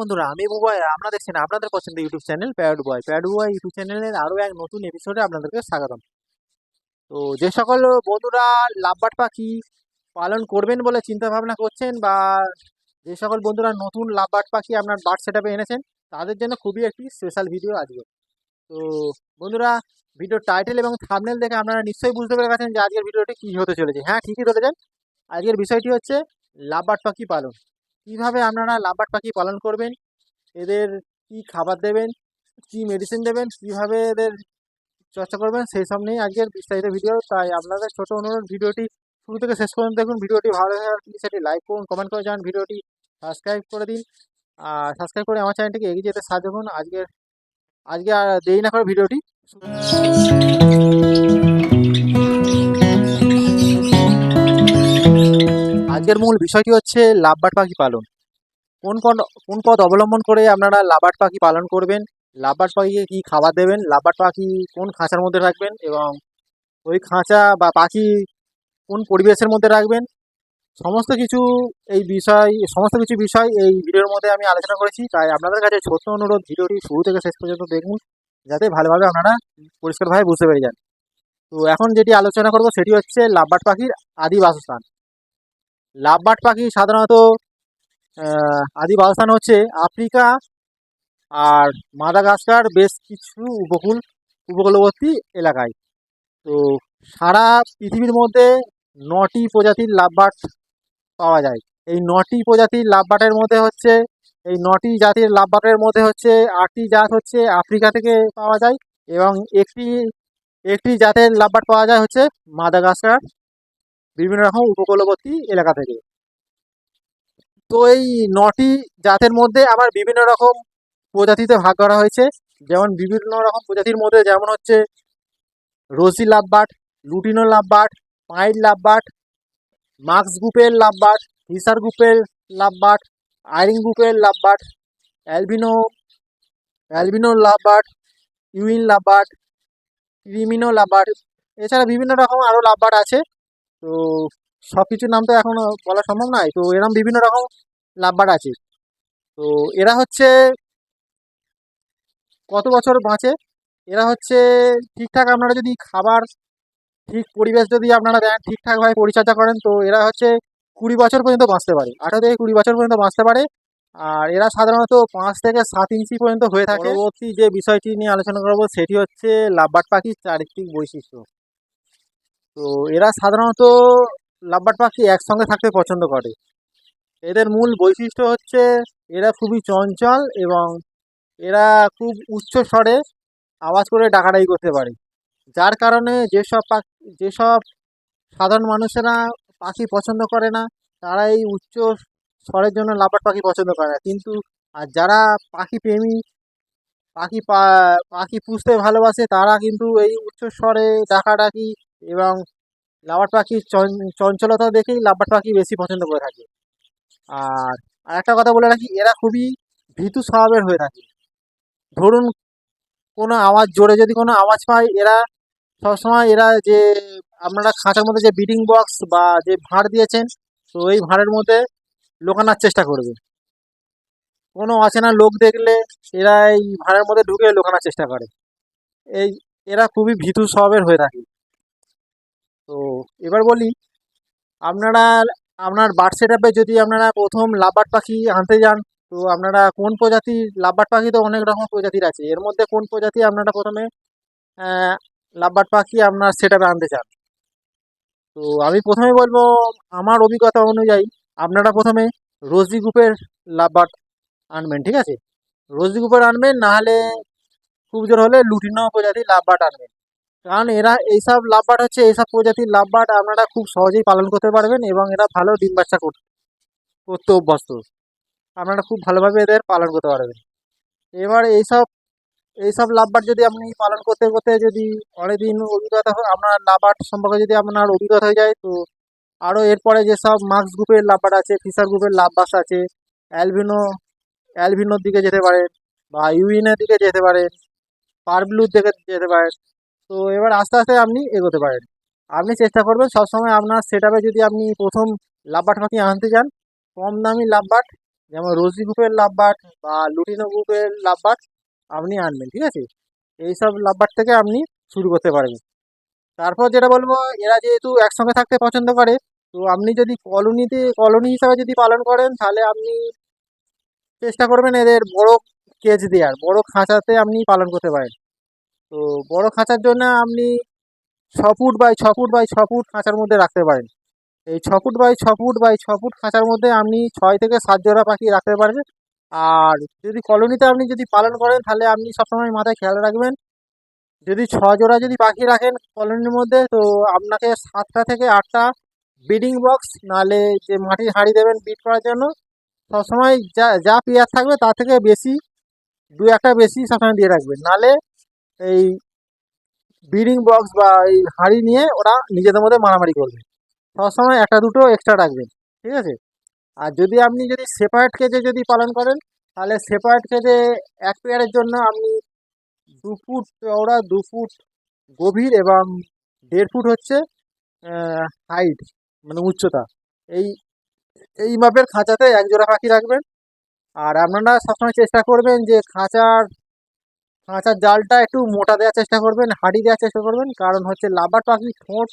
বন্ধুরা, আমি বুবয় আপনারা দেখছেন আপনাদের পছন্দের YouTube channel pad boy pad boy YouTube চ্যানেলের আরও এক নতুন এপিসোডে আপনাদেরকে স্বাগতম। তো যে সকল বন্ধুরা লাভবাট পাখি পালন করবেন বলে চিন্তা ভাবনা করছেন বা যে সকল বন্ধুরা নতুন লাভবাট পাখি আপনার বার্ড সেট এনেছেন, তাদের জন্য খুবই একটি স্পেশাল ভিডিও আসবে তো বন্ধুরা ভিডিও টাইটেল এবং থামনেল দেখে আপনারা নিশ্চয়ই বুঝতে পেরে গেছেন যে আজকের ভিডিওটি কী হতে চলেছে। হ্যাঁ ঠিকই ধরেছেন। আজকের বিষয়টি হচ্ছে লাভবাট পাখি পালন। কীভাবে আপনারা লাভবাট পাখি পালন করবেন? এদের কি খাবার দেবেন? কি মেডিসিন দেবেন? কীভাবে এদের চর্চা করবেন? সেই সব নিয়ে আজকের বিস্তারিত ভিডিও তাই আপনাদের ছোট অনুরোধ, ভিডিওটি শুরু থেকে শেষ পর্যন্ত দেখুন। ভিডিওটি ভালো লাগে প্লিজ সেটি লাইক করুন কমেন্ট করে যান ভিডিওটি সাবস্ক্রাইব করে দিন। আর সাবস্ক্রাইব করে আমার চ্যানেলটিকে এগিয়ে যেতে সাহায্য করুন। আজকের, আজকে আর দেরি না করে ভিডিওটি আজকের মূল বিষয়টি হচ্ছে লাভবাট পাখি পালন। কোন কোন কোন পথ অবলম্বন করে আপনারা লাভবাট পাখি পালন করবেন? লাভবাট পাখিকে কী খাবার দেবেন? লাভবাট পাখি কোন খাঁচার মধ্যে রাখবেন? এবং ওই খাঁচা বা পাখি কোন পরিবেশের মধ্যে রাখবেন? সমস্ত কিছু এই বিষয়, সমস্ত কিছু বিষয় এই ভিডিওর মধ্যে আমি আলোচনা করেছি। তাই আপনাদের কাছে ছোট্ট অনুরোধ, ভিডিওটি শুরু থেকে শেষ পর্যন্ত দেখুন, যাতে ভালোভাবে আপনারা পরিষ্কারভাবে বুঝতে পেরে যান। তো এখন যেটি আলোচনা করব, সেটি হচ্ছে লাভবাট পাখির আদি বাসস্থান। লাভবাট পাখি সাধারণত আদি বাসস্থান হচ্ছে আফ্রিকা আর মাদাগাস্কার বেশ কিছু উপকূল, উপকূলবর্তী এলাকায়। তো সারা পৃথিবীর মধ্যে নটি প্রজাতির লাভবাট পাওয়া যায়। এই নটি প্রজাতির লাভবাটের মধ্যে হচ্ছে, এই নটি জাতির লাভবাটের মধ্যে হচ্ছে আটটি জাত হচ্ছে আফ্রিকা থেকে পাওয়া যায় এবং একটি একটি জাতের লাভবাট পাওয়া যায় হচ্ছে মাদাগাস্কার। বিভিন্ন রকম উপকূলবর্তী এলাকা থেকে। তো এই নটি জাতের মধ্যে আবার বিভিন্ন রকম প্রজাতিতে ভাগ করা হয়েছে। যেমন বিভিন্ন রকম প্রজাতির মধ্যে যেমন হচ্ছে রোজি লাভবাট লুটিনো লাভবাট পাইড লাভবাট মাক্স গ্রুপের লাভবাট হিসার গ্রুপের লাভবাট আইরিং গ্রুপের লাভবাট অ্যালবিনো অ্যালবিনো লাভবাট ইউইন লাভবাট ক্রিমিনো লাভবাট এছাড়া বিভিন্ন রকম আরও লাভবাট আছে। তো সব কিছুর নাম তো এখনও বলা সম্ভব নয়। তো এরকম বিভিন্ন রকম লাভবাট আছে। তো এরা হচ্ছে কত বছর বাঁচে? এরা হচ্ছে ঠিকঠাক আপনারা যদি খাবার, ঠিক পরিবেশ যদি আপনারা দেন, ঠিকঠাকভাবে পরিচর্যা করেন, তো এরা হচ্ছে কুড়ি বছর পর্যন্ত বাঁচতে পারে। আঠারো থেকে কুড়ি বছর পর্যন্ত বাঁচতে পারে। আর এরা সাধারণত পাঁচ থেকে সাত ইঞ্চি পর্যন্ত হয়ে থাকে। পরবর্তী যে বিষয়টি নিয়ে আলোচনা করব, সেটি হচ্ছে লাভবাট পাখির চারিত্রিক বৈশিষ্ট্য। তো এরা সাধারণত লাভবাট পাখি একসঙ্গে থাকতে পছন্দ করে। এদের মূল বৈশিষ্ট্য হচ্ছে এরা খুবই চঞ্চল এবং এরা খুব উচ্চ স্বরে আওয়াজ করে ডাকাডাকি করতে পারে। যার কারণে যেসব পাখি, যেসব সাধারণ মানুষেরা পাখি পছন্দ করে না তারা এই উচ্চ স্বরের জন্য লাভবাট পাখি পছন্দ করে না। কিন্তু, আর যারা পাখি প্রেমী, পাখি পাখি পুষতে ভালোবাসে, তারা কিন্তু এই উচ্চ স্বরে ডাকাডাকি এবং লাভবাট পাখির চঞ্চ- চঞ্চলতা দেখেই লাভবাট পাখি বেশি পছন্দ করে থাকে। আর আরেকটা কথা বলে রাখি, এরা খুবই ভীতু স্বভাবের হয়ে থাকে। ধরুন, কোনো আওয়াজ, জোরে যদি কোনো আওয়াজ পায়, এরা সবসময় এরা যে আপনারা খাঁচার মধ্যে যে বিডিং বক্স বা যে ভাঁড় দিয়েছেন, তো এই ভাঁড়ের মধ্যে লুকানোর চেষ্টা করবে। কোনো অচেনা লোক দেখলে এরা এই ভাঁড়ের মধ্যে ঢুকে লুকানোর চেষ্টা করে। এই, এরা খুবই ভীতু স্বভাবের হয়ে থাকে। তো এবার বলি, আপনারা, আপনার বার্ড সেট যদি আপনারা প্রথম লাভবার্ড পাখি আনতে যান, তো আপনারা কোন প্রজাতির লাভবার্ড পাখি তো অনেক রকম প্রজাতির আছে, এর মধ্যে কোন প্রজাতি আপনারা প্রথমে লাভবার্ড পাখি আপনার সেট আনতে চান? তো আমি প্রথমে বলব, আমার অভিজ্ঞতা অনুযায়ী আপনারা প্রথমে রোজি গ্রুপের লাভবার্ড আনবেন, ঠিক আছে? রোজি গ্রুপের আনবেন, নাহলে খুব জোর হলে লুটিনো প্রজাতির লাভবার্ড আনবেন। কারণ এরা এইসব লাভবার্ড হচ্ছে, এইসব প্রজাতির লাভবার্ড আপনারা খুব সহজেই পালন করতে পারবেন এবং এরা ভালো ডিম বাচ্চা কর- করতে অভ্যস্ত। আপনারা খুব ভালোভাবে এদের পালন করতে পারবেন। এবার এইসব এইসব লাভবার্ড যদি আপনি পালন করতে করতে যদি অনেকদিন অভিজ্ঞতা হয়, আপনার লাভবার্ড সম্পর্কে যদি আপনার অভিজ্ঞতা হয়ে যায়, তো আরও এরপরে যেসব মার্কস গ্রুপের লাভবার্ড আছে, ফিশার গ্রুপের লাভবাস আছে অ্যালভিনো অ্যালভিনোর দিকে যেতে পারেন বা ইউইনের দিকে যেতে পারেন পারব্লুর দিকে যেতে পারেন তো এবার আস্তে আস্তে আপনি এগোতে পারেন। আপনি চেষ্টা করবেন সবসময় আপনার সেট যদি আপনি প্রথম লাভবার্ড পাখি আনতে চান, কম দামি লাভবাট যেমন রোজি গ্রুপের লাভবাট বা লুটিনো গ্রুপের লাভবাট আপনি আনবেন, ঠিক আছে? এইসব লাভবাট থেকে আপনি শুরু করতে পারবেন তারপর যেটা বলব, এরা যেহেতু একসঙ্গে থাকতে পছন্দ করে, তো আপনি যদি কলোনিতে, কলোনি হিসাবে যদি পালন করেন, তাহলে আপনি চেষ্টা করবেন এদের বড় কেজ দেওয়ার, বড় খাঁচাতে আপনি পালন করতে পারেন। তো বড় খাঁচার জন্য আপনি ছ ফুট বাই ছ ফুট বাই ছ ফুট খাঁচার মধ্যে রাখতে পারেন। এই ছ ফুট বাই ছ ফুট বাই ছ ফুট খাঁচার মধ্যে আপনি ছয় থেকে সাত জোড়া পাখি রাখতে পারবেন। আর যদি কলোনিতে আপনি যদি পালন করেন, তাহলে আপনি সবসময় মাথায় খেয়াল রাখবেন, যদি ছ জোড়া যদি পাখি রাখেন কলোনির মধ্যে, তো আপনাকে সাতটা থেকে আটটা ব্রিডিং বক্স নাহলে যে মাটির হাঁড়ি দেবেন বিট করার জন্য, সবসময় যা যা পেয়ার থাকবে তার থেকে বেশি দু একটা বেশি সবসময় দিয়ে রাখবেন। নাহলে এই ব্রিডিং বক্স বা এই হাঁড়ি নিয়ে ওরা নিজেদের মধ্যে মারামারি করবে। সবসময় একটা দুটো এক্সট্রা রাখবেন ঠিক আছে? আর যদি আপনি যদি সেপারেট কেজে যদি পালন করেন, তাহলে সেপারেট কেজে এক পেয়ারের জন্য আপনি দু ফুট চওড়া, দু ফুট গভীর এবং দেড় ফুট হচ্ছে হাইট মানে উচ্চতা। এই এই মাপের খাঁচাতে এক জোড়া পাখি রাখবেন। আর আপনারা সবসময় চেষ্টা করবেন যে খাঁচার খাঁচার জালটা একটু মোটা দেওয়ার চেষ্টা করবেন, হাঁড়ি দেওয়ার চেষ্টা করবেন, কারণ হচ্ছে লাবার পাখির ঠোঁট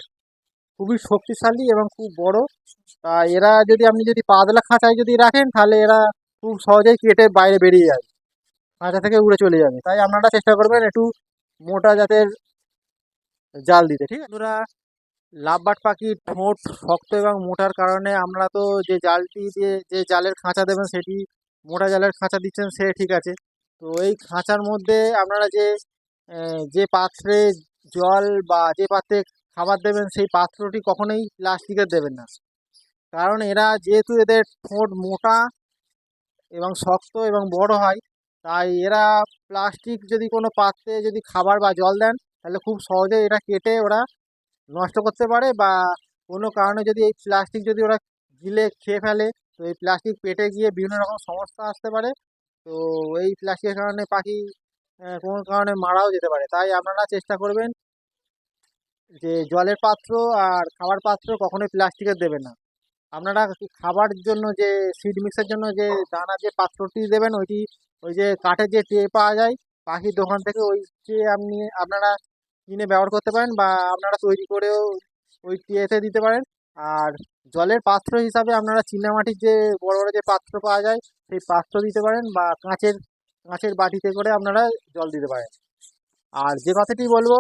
খুবই শক্তিশালী এবং খুব বড়। তা এরা যদি, আপনি যদি পাতলা খাঁচায় যদি রাখেন, তাহলে এরা খুব সহজেই কেটে বাইরে বেরিয়ে যাবে খাঁচা থেকে উড়ে চলে যাবে। তাই আপনারা চেষ্টা করবেন একটু মোটা জাতের জাল দিতে, ঠিক আছে? লাভবাট পাখির ঠোঁট শক্ত এবং মোটার কারণে আমরা তো যে জালটি দিয়ে যে জালের খাঁচা দেবেন, সেটি মোটা জালের খাঁচা দিচ্ছেন, সে ঠিক আছে। তো এই খাঁচার মধ্যে আপনারা যে যে পাত্রে জল বা যে পাত্রে খাবার দেবেন, সেই পাত্রটি কখনোই প্লাস্টিকের দেবেন না। কারণ এরা যেহেতু এদের ঠোঁট মোটা এবং শক্ত এবং বড় হয়, তাই এরা প্লাস্টিক যদি কোনো পাত্রে যদি খাবার বা জল দেন, তাহলে খুব সহজে এটা কেটে ওরা নষ্ট করতে পারে বা কোনো কারণে যদি এই প্লাস্টিক যদি ওরা গিলে খেয়ে ফেলে, তো এই প্লাস্টিক পেটে গিয়ে বিভিন্ন রকম সমস্যা আসতে পারে। তো এই প্লাস্টিকের কারণে পাখি কোনো কারণে মারাও যেতে পারে। তাই আপনারা চেষ্টা করবেন যে জলের পাত্র আর খাবার পাত্র কখনোই প্লাস্টিকের দেবেন না। আপনারা খাবার জন্য যে সিড মিক্সের জন্য যে দানা যে পাত্রটি দেবেন, ওইটি, ওই যে কাঠের যে ট্রে পাওয়া যায় পাখির দোকান থেকে ওই ট্রে আপনি, আপনারা কিনে ব্যবহার করতে পারেন বা আপনারা তৈরি করেও ওই ট্রেতে দিতে পারেন। আর জলের পাত্র হিসাবে আপনারা চীনামাটির যে বড় বড় যে পাত্র পাওয়া যায়, সেই পাত্র দিতে পারেন বা কাঁচের কাঁচের বাটিতে করে আপনারা জল দিতে পারেন। আর যে কথাটি বলব,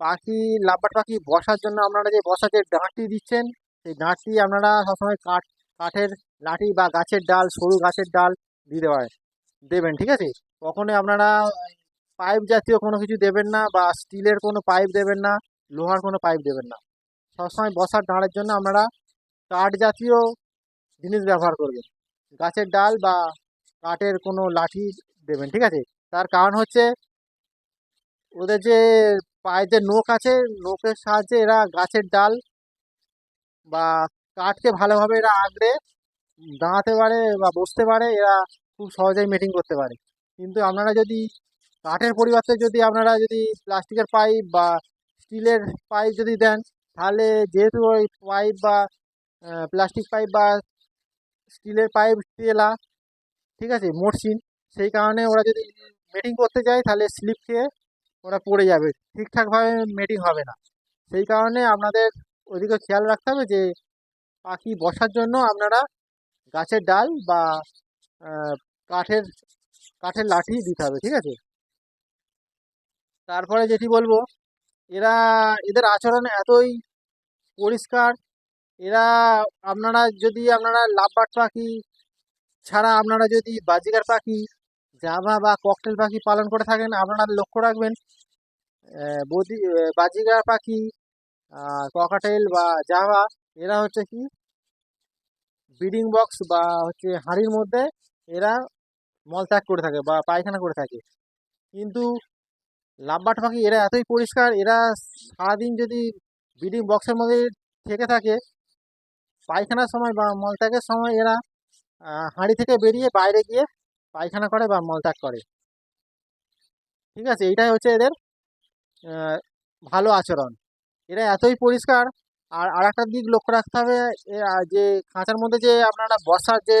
পাখি, লাভবাট পাখি বসার জন্য আপনারা যে বসার যে ডাঁটটি দিচ্ছেন, সেই ডাঁটটি আপনারা সবসময় কাঠ, কাঠের লাঠি বা গাছের ডাল, সরু গাছের ডাল দিতে পারেন, দেবেন, ঠিক আছে? কখনোই আপনারা পাইপ জাতীয় কোনো কিছু দেবেন না বা স্টিলের কোনো পাইপ দেবেন না, লোহার কোনো পাইপ দেবেন না। সবসময় বসার ডাঁড়ের জন্য আপনারা কাঠ জাতীয় জিনিস ব্যবহার করবেন। গাছের ডাল বা কাঠের কোনো লাঠি দেবেন, ঠিক আছে? তার কারণ হচ্ছে ওদের যে পায়ে যে নোক আছে নোকের সাহায্যে এরা গাছের ডাল বা কাঠকে ভালোভাবে এরা আঁকড়ে, দাঁড়াতে পারে বা বসতে পারে, এরা খুব সহজেই মেটিং করতে পারে। কিন্তু আপনারা যদি কাঠের পরিবর্তে যদি আপনারা যদি প্লাস্টিকের পাইপ বা স্টিলের পাইপ যদি দেন, তাহলে যেহেতু ওই পাইপ বা প্লাস্টিক পাইপ বা স্টিলের পাইপ তেলা ঠিক আছে মরসিন সেই কারণে ওরা যদি মেটিং করতে যায়, তাহলে স্লিপ খেয়ে ওরা পড়ে যাবে। ঠিকঠাকভাবে মেটিং হবে না। সেই কারণে আপনাদের ওইদিকে খেয়াল রাখতে হবে যে, পাখি বসার জন্য আপনারা গাছের ডাল বা কাঠের কাঠের লাঠি দিতে হবে, ঠিক আছে? তারপরে যেটি বলব, এরা, এদের আচরণ এতই পরিষ্কার এরা আপনারা যদি আপনারা লাভবার্ড পাখি ছাড়া আপনারা যদি বাজিগার পাখি জাভা বা ককটেল পাখি পালন করে থাকেন আপনারা লক্ষ্য রাখবেন বদি আহ, বাজিগার পাখি ককাটেল বা জাভা এরা হচ্ছে কি? ব্রিডিং বক্স বা হচ্ছে হাঁড়ির মধ্যে এরা মলত্যাগ করে থাকে বা পায়খানা করে থাকে। কিন্তু লাভবার্ড পাখি এরা এতই পরিষ্কার এরা সারাদিন যদি ব্রিডিং বক্সের মধ্যে থেকে থাকে পায়খানার সময় বা মলত্যাগের সময় এরা হাঁড়ি থেকে বেরিয়ে বাইরে গিয়ে পায়খানা করে বা মলত্যাগ করে। ঠিক আছে? এইটাই হচ্ছে এদের ভালো আচরণ। এরা এতই পরিষ্কার, আর আর একটা দিক লক্ষ্য রাখতে হবে যে খাঁচার মধ্যে যে আপনারা বসার যে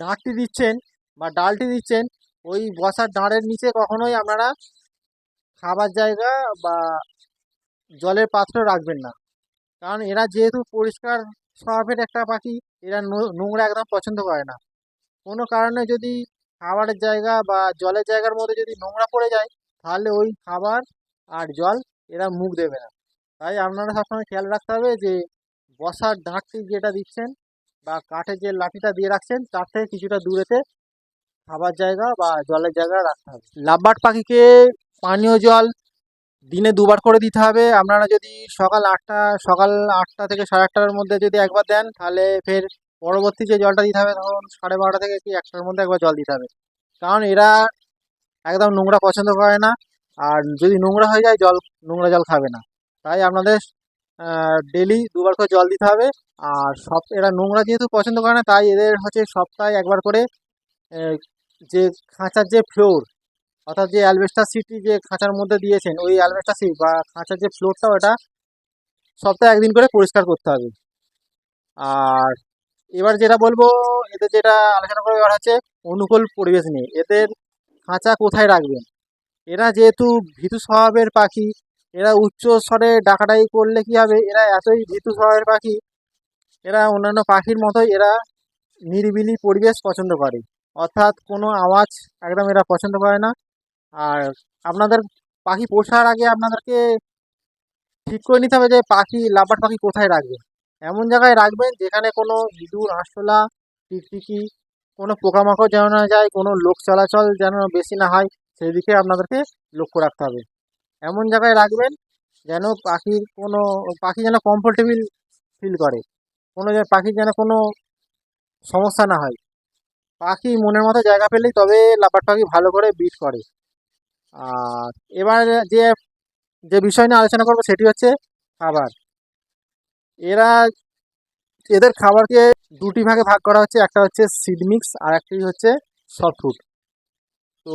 ডাঁটটি দিচ্ছেন বা ডালটি দিচ্ছেন, ওই বসার ডাঁড়ের নিচে কখনোই আপনারা খাবার জায়গা বা জলের পাত্র রাখবেন না। কারণ এরা যেহেতু পরিষ্কার স্বভাবের একটা পাখি, এরা নোংরা একদম পছন্দ করে না। কোনো কারণে যদি খাবারের জায়গা বা জলের জায়গার মধ্যে যদি নোংরা পড়ে যায়, তাহলে ওই খাবার আর জল এরা মুখ দেবে না। তাই আপনারা সবসময় খেয়াল রাখতে হবে যে, বসার ডাঁটটি যেটা দিচ্ছেন বা কাঠের যে লাঠিটা দিয়ে রাখছেন, তার থেকে কিছুটা দূরেতে খাবার জায়গা বা জলের জায়গা রাখতে হবে। লাভবার্ড পাখিকে পানীয় জল দিনে দুবার করে দিতে হবে। আপনারা যদি সকাল আটটা সকাল আটটা থেকে সাড়ে আটটার মধ্যে যদি একবার দেন, তাহলে ফের পরবর্তী যে জলটা দিতে হবে, তখন সাড়ে বারোটা থেকে কি একটার মধ্যে একবার জল দিতে হবে। কারণ এরা একদম নোংরা পছন্দ করে না। আর যদি নোংরা হয়ে যায়, জল, নোংরা জল খাবে না। তাই আপনাদের ডেলি দুবার করে জল দিতে হবে। আর সব, এরা নোংরা যেহেতু পছন্দ করে না, তাই এদের হচ্ছে সপ্তাহে একবার করে যে খাঁচার যে ফ্লোর অর্থাৎ যে অ্যালবেস্টার সিটটি যে খাঁচার মধ্যে দিয়েছেন, ওই অ্যালবেস্টার সিট বা খাঁচার যে ফ্লোরটা ওটা সপ্তাহে একদিন করে পরিষ্কার করতে হবে। আর এবার যেটা বলব, এদের যেটা আলোচনা করব এবার হচ্ছে অনুকূল পরিবেশ নিয়ে। এদের খাঁচা কোথায় রাখবেন? এরা যেহেতু ভীতু স্বভাবের পাখি, এরা উচ্চ স্বরে ডাকাডাকি করলে কি হবে? এরা এতই ভীতু স্বভাবের পাখি, এরা অন্যান্য পাখির মতোই এরা নিরিবিলি পরিবেশ পছন্দ করে। অর্থাৎ কোনো আওয়াজ একদম এরা পছন্দ করে না। আর আপনাদের পাখি পোষার আগে আপনাদেরকে ঠিক করে নিতে হবে যে পাখি লাভবার্ড পাখি কোথায় রাখবেন এমন জায়গায় রাখবেন যেখানে কোনো ইঁদুর, আরশোলা, টিকটিকি, কোনো পোকামাকড় যেন না যায়, কোনো লোক চলাচল যেন বেশি না হয় সেদিকে আপনাদেরকে লক্ষ্য রাখতে হবে। এমন জায়গায় রাখবেন যেন পাখির কোনো, পাখি যেন কমফোর্টেবল ফিল করে। কোনো পাখির যেন কোনো সমস্যা না হয়। পাখি মনের মতো জায়গা পেলেই তবে লাপাট পাখি ভালো করে বিট করে। আর এবার যে যে বিষয় নিয়ে আলোচনা করব সেটি হচ্ছে খাবার। এরা এদের খাবারকে দুটি ভাগে ভাগ করা হচ্ছে, একটা হচ্ছে সিড মিক্স আর একটি হচ্ছে সফট ফুড তো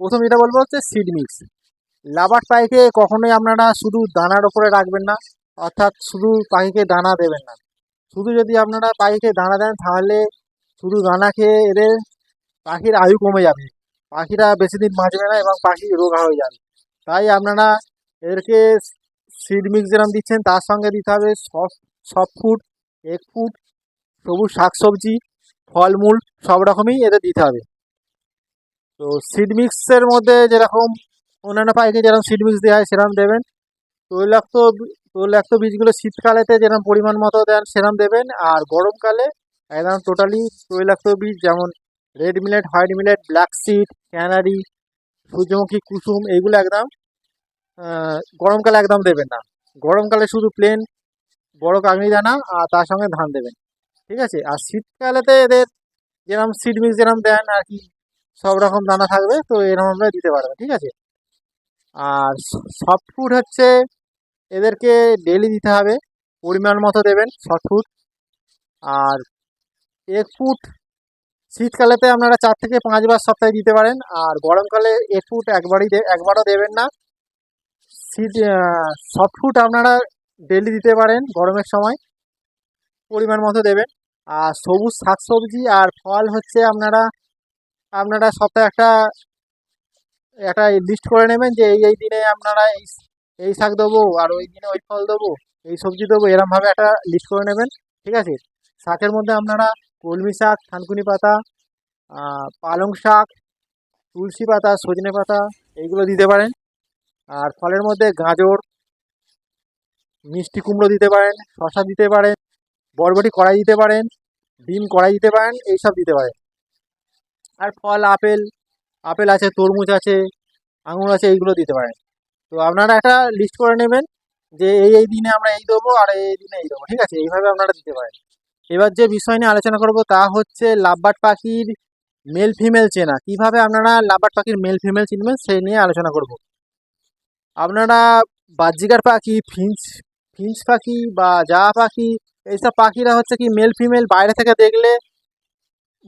প্রথম যেটা বলব হচ্ছে সিড মিক্স লাভার পাখিকে কখনোই আপনারা শুধু দানার ওপরে রাখবেন না, অর্থাৎ শুধু পাখিকে দানা দেবেন না। শুধু যদি আপনারা পাখিকে দানা দেন, তাহলে শুধু দানা খেয়ে এদের পাখির আয়ু কমে যাবে। পাখিরা বেশি দিন বাঁচবে না এবং পাখি রোগা হয়ে যাবে। তাই আপনারা এদেরকে সিড মিক্স যেরকম দিচ্ছেন, তার সঙ্গে দিতে হবে soft soft food egg food সবুজ শাকসবজি, ফলমূল, সব রকমই এদের দিতে হবে। তো সিড মিক্সের মধ্যে যেরকম অন্যান্য পাখিকে যেরকম সিড মিক্স দেওয়া হয় সেরকম দেবেন। তৈলাক্ত তৈলাক্ত বীজগুলো শীতকালেতে যেরকম পরিমাণ মতো দেন সেরকম দেবেন। আর গরমকালে একদম টোটালি তৈলাক্ত বীজ যেমন red millet white millet black seed canary সূর্যমুখী কুসুম, এইগুলো একদম গরমকালে একদম দেবেন না। গরমকালে শুধু প্লেন বড় কাগনি দানা আর তার সঙ্গে ধান দেবেন। ঠিক আছে? আর শীতকালেতে এদের যেরকম সিড মিক্স যেরকম দেন আর কি, সব রকম দানা থাকবে, তো এরকমভাবে দিতে পারবেন ঠিক আছে? আর সফট ফুড হচ্ছে, এদেরকে ডেলি দিতে হবে, পরিমাণ মতো দেবেন সফট ফুড আর এগ ফুড শীতকালেতে আপনারা চার থেকে পাঁচবার সপ্তাহে দিতে পারেন, আর গরমকালে এগ ফুড একবারই একবারও দেবেন না। শীত সফট ফুড আপনারা ডেলি দিতে পারেন, গরমের সময় পরিমাণ মতো দেবেন। আর সবুজ শাকসবজি আর ফল হচ্ছে আপনারা আপনারা সপ্তাহে একটা একটা লিস্ট করে নেবেন যে এই এই দিনে আপনারা এই এই শাক দেবো আর ওই দিনে ওই ফল দেবো, এই সবজি দেবো, এরমভাবে একটা লিস্ট করে নেবেন, ঠিক আছে? শাকের মধ্যে আপনারা কলমি শাক, থানকুনি পাতা পালং শাক, তুলসী পাতা, সজনে পাতা, এইগুলো দিতে পারেন। আর ফলের মধ্যে গাজর, মিষ্টি কুমড়ো দিতে পারেন শশা দিতে পারেন, বরবটি কড়াই দিতে পারেন, ডিম কড়াই দিতে পারেন, এইসব দিতে পারেন। আর ফল, আপেল আপেল আছে, তরমুজ আছে, আঙুর আছে, এইগুলো দিতে পারেন। তো আপনারা একটা লিস্ট করে নেবেন যে এই এই দিনে আমরা এই দেবো আর এই দিনে এই দেবো, ঠিক আছে? এইভাবে আপনারা দিতে পারেন। এবার যে বিষয় নিয়ে আলোচনা করব তা হচ্ছে লাভবার্ড পাখির মেল ফিমেল চেনা। কীভাবে আপনারা লাভবার্ড পাখির মেল ফিমেল চিনবেন সেই নিয়ে আলোচনা করব। আপনারা বাহ্যিকার পাখি, ফিঞ্চ ফিঞ্চ পাখি বা যা পাখি, এইসব পাখিরা হচ্ছে কি মেল ফিমেল বাইরে থেকে দেখলে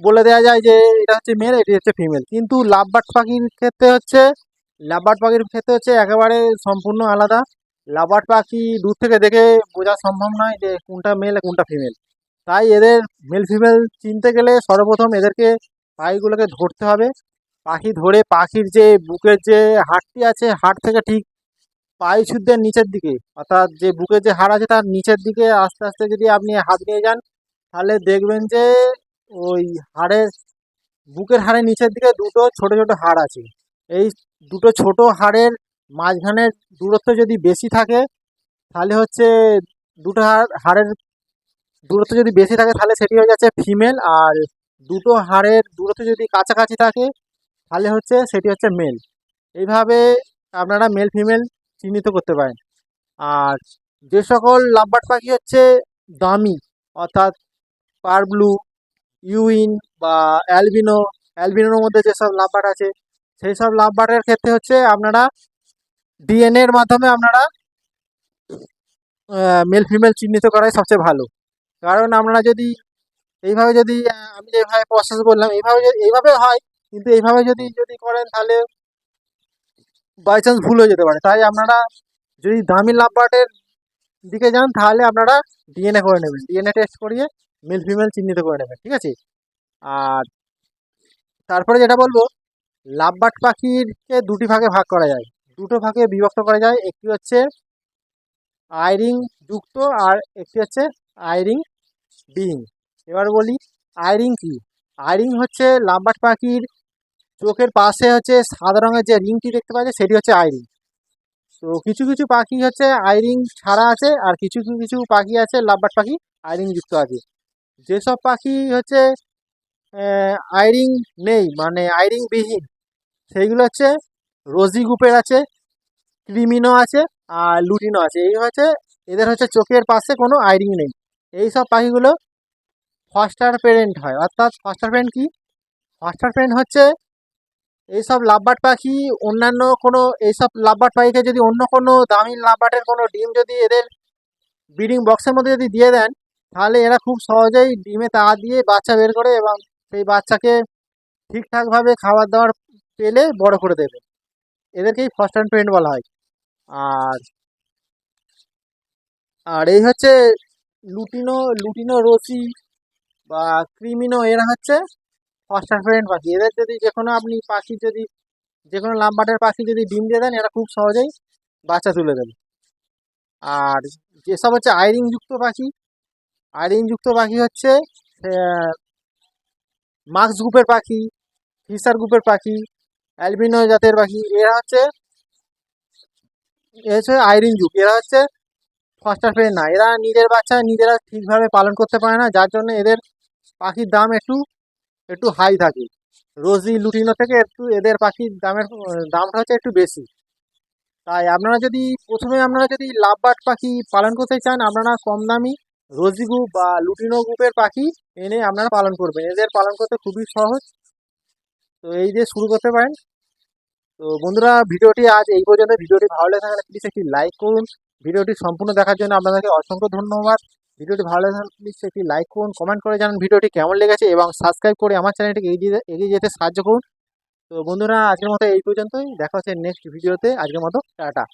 বলে দেওয়া যায় যে এটা হচ্ছে মেল এটি হচ্ছে ফিমেল কিন্তু লাভবার্ড পাখির ক্ষেত্রে হচ্ছে লাভবার্ড পাখির ক্ষেত্রে হচ্ছে একেবারে সম্পূর্ণ আলাদা। লাভবার্ড পাখি দূর থেকে দেখে বোঝা সম্ভব নয় যে কোনটা মেল কোনটা ফিমেল তাই এদের মেল ফিমেল চিনতে গেলে সর্বপ্রথম এদেরকে পাখিগুলোকে ধরতে হবে। পাখি ধরে পাখির যে বুকের যে হাড়টি আছে, হাড় থেকে ঠিক পায়ে ছুদ্দের নিচের দিকে, অর্থাৎ যে বুকের যে হাড় আছে তার নিচের দিকে আস্তে আস্তে যদি আপনি হাত নিয়ে যান, তাহলে দেখবেন যে ওই হাড়ের বুকের হাড়ের নিচের দিকে দুটো ছোট ছোট হাড় আছে। এই দুটো ছোট হাড়ের মাঝখানের দূরত্ব যদি বেশি থাকে, তাহলে হচ্ছে দুটো হাড়, হাড়ের দূরত্ব যদি বেশি থাকে তাহলে সেটি হয়ে যাচ্ছে ফিমেল আর দুটো হাড়ের দূরত্ব যদি কাছাকাছি থাকে তাহলে হচ্ছে সেটি হচ্ছে মেল এইভাবে আপনারা মেল ফিমেল চিহ্নিত করতে পারেন। আর যে সকল লাভবার্ড পাখি হচ্ছে দামি, অর্থাৎ পার ব্লু, ইউইন বা অ্যালবিনো, অ্যালবিনোর মধ্যে যেসব লাভবার্ড আছে, সেই সব লাভবার্ডের ক্ষেত্রে হচ্ছে আপনারা ডিএনএর মাধ্যমে আপনারা মেল ফিমেল চিহ্নিত করাই সবচেয়ে ভালো। কারণ আমরা যদি এইভাবে যদি আমি যেভাবে প্রসেস বললাম, এইভাবে এইভাবে হয়, কিন্তু এইভাবে যদি যদি করেন তাহলে বাই চান্স ভুল হয়ে যেতে পারে। তাই আপনারা যদি দামি লাভবার্ডের দিকে যান, তাহলে আপনারা ডিএনএ করে নেবেন। ডিএনএ টেস্ট করিয়ে মেল ফিমেল চিহ্নিত করে নেবেন, ঠিক আছে? আর তারপরে যেটা বলব লাভবার্ড পাখিরকে দুটি ভাগে ভাগ করা যায়। দুটো ভাগে বিভক্ত করা যায়, একটি হচ্ছে আইরিং যুক্ত আর একটি হচ্ছে আইরিং বিং এবার বলি আইরিং কি? আইরিং হচ্ছে লাম্বাট পাখির চোখের পাশে হচ্ছে সাদা রঙের যে রিংটি দেখতে পাওয়া যায় সেটি হচ্ছে আইরিং। তো কিছু কিছু পাখি হচ্ছে আইরিং ছাড়া আছে, আর কিছু কিছু পাখি আছে লাভবার্ড পাখি আইরিং যুক্ত আছে। যেসব পাখি হচ্ছে আইরিং নেই মানে আইরিং বিহীন, সেইগুলো হচ্ছে রোজি গ্রুপের আছে, ক্রিমিনো আছে, আর লুটিনো আছে। এই হচ্ছে, এদের হচ্ছে চোখের পাশে কোনো আইরিং নেই। এই সব পাখিগুলো ফস্টার প্যারেন্ট হয়। অর্থাৎ ফস্টার প্যারেন্ট কি? ফস্টার প্যারেন্ট হচ্ছে এইসব লাভবার্ড পাখি, অন্যান্য কোনো এইসব লাভবার্ড পাখিকে যদি অন্য কোনো দামি লাভবার্ডের কোনো ডিম যদি এদের ব্রিডিং বক্সের মধ্যে যদি দিয়ে দেন, তাহলে এরা খুব সহজেই ডিমে তা দিয়ে বাচ্চা বের করে এবং সেই বাচ্চাকে ঠিকঠাকভাবে খাবার দাবার পেলে বড় করে দেবে। এদেরকেই ফার্স্ট অ্যান্ড প্যারেন্ট বলা হয়। আর আর এই হচ্ছে লুটিনো লুটিনো রসি বা ক্রিমিনো, এরা হচ্ছে ফস্টার ফ্রেন্ড পাখি। এদের যদি যে কোনো আপনি পাখি যদি যে কোনো লাম্বাটের পাখি যদি ডিম দিয়ে দেন, এরা খুব সহজেই বাচ্চা তুলে দেবে। আর যেসব হচ্ছে আইরিং যুক্ত পাখি আইরিং যুক্ত পাখি হচ্ছে মাক্স গ্রুপের পাখি ফিসার গ্রুপের পাখি, অ্যালবিনো জাতের পাখি, এরা হচ্ছে এ হচ্ছে যুগ এরা হচ্ছে ফস্টার ফ্রেন্ড না। এরা নিজের বাচ্চা, নিজেরা ঠিকভাবে পালন করতে পারে না। যার জন্য এদের পাখির দাম একটু একটু হাই থাকে। রোজি লুটিনো থেকে একটু এদের পাখির দামের, দামটা হচ্ছে একটু বেশি। তাই আপনারা যদি, প্রথমে আপনারা যদি লাভবার্ড পাখি পালন করতে চান, আপনারা কম দামি রোজি গ্রুপ বা লুটিনো গ্রুপের পাখি এনে আপনারা পালন করবেন। এদের পালন করতে খুবই সহজ। তো এই দিয়ে শুরু করতে পারেন। তো বন্ধুরা, ভিডিওটি আজ এই পর্যন্ত। ভিডিওটি ভালো লেগে থাকলে প্লিজ একটি লাইক করুন। ভিডিওটি সম্পূর্ণ দেখার জন্য আপনাদেরকে অসংখ্য ধন্যবাদ। ভিডিওটি ভালো লেগে প্লিজ একটি লাইক করুন কমেন্ট করে জানান ভিডিওটি কেমন লেগেছে এবং সাবস্ক্রাইব করে আমার চ্যানেলটিকে এগিয়ে এগিয়ে যেতে সাহায্য করুন। তো বন্ধুরা, আজকের মতো এই পর্যন্তই। দেখা হচ্ছে নেক্সট ভিডিওতে আজকের মতো, টাটা।